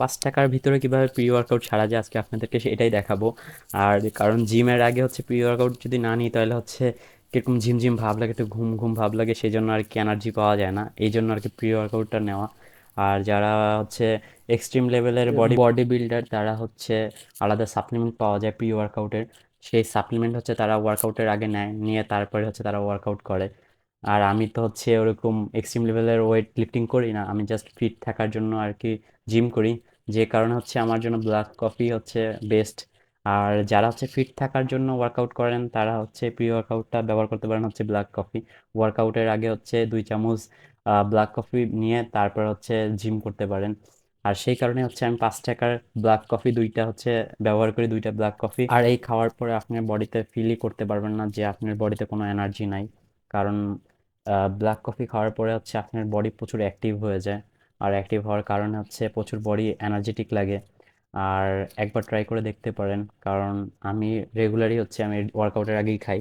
পাঁচ টাকার ভিতরে কীভাবে প্রি ওয়ার্কআউট ছাড়া যায় আজকে আপনাদেরকে সেটাই দেখাবো। আর কারণ জিমের আগে হচ্ছে প্রি ওয়ার্কআউট যদি না নিই তাহলে হচ্ছে কীরকম ঝিমঝিম ভাব লাগে একটু ঘুম ঘুম ভাব লাগে সেই জন্য আর কি এনার্জি পাওয়া যায় না। এই জন্য আর কি প্রি ওয়ার্কআউটটা নেওয়া। আর যারা হচ্ছে এক্সট্রিম লেভেলের বডি বডি বিল্ডার তারা হচ্ছে আলাদা সাপ্লিমেন্ট পাওয়া যায় প্রি ওয়ার্কআউটের সেই সাপ্লিমেন্ট হচ্ছে তারা ওয়ার্কআউটের আগে নেয় নিয়ে তারপরে হচ্ছে তারা ওয়ার্কআউট করে। আর আমি তো হচ্ছে ওরকম এক্সট্রিম লেভেলের ওয়েট লিফটিং করি না, আমি জাস্ট ফিট থাকার জন্য আর কি জিম করি। যে কারণে হচ্ছে আমার জন্য ব্ল্যাক কফি হচ্ছে বেস্ট আর যারা হচ্ছে ফিট থাকার জন্য ওয়ার্কআউট করেন, তারা হচ্ছে প্রি ওয়ার্কআউটটা ব্যবহার করতে পারেন হচ্ছে ব্ল্যাক কফি ওয়ার্কআউটের আগে হচ্ছে দুই চামচ ব্ল্যাক কফি নিয়ে তারপর হচ্ছে জিম করতে পারেন। আর সেই কারণে হচ্ছে আমি পাঁচ টাকার ব্ল্যাক কফি দুইটা হচ্ছে ব্যবহার করি, দুইটা ব্ল্যাক কফি আর এই খাওয়ার পরে আপনার বডিতে ফিলই করতে পারবেন না যে আপনার বডিতে কোনো এনার্জি নাই। কারণ ব্ল্যাক কফি খাওয়ার পরে হচ্ছে আপনার বডি প্রচুর অ্যাক্টিভ হয়ে যায়। আর অ্যাক্টিভ হওয়ার কারণে হচ্ছে প্রচুর বডি এনার্জেটিক লাগে। আর একবার ট্রাই করে দেখতে পারেন, কারণ আমি রেগুলারই হচ্ছে আমি ওয়ার্কআউটের আগেই খাই।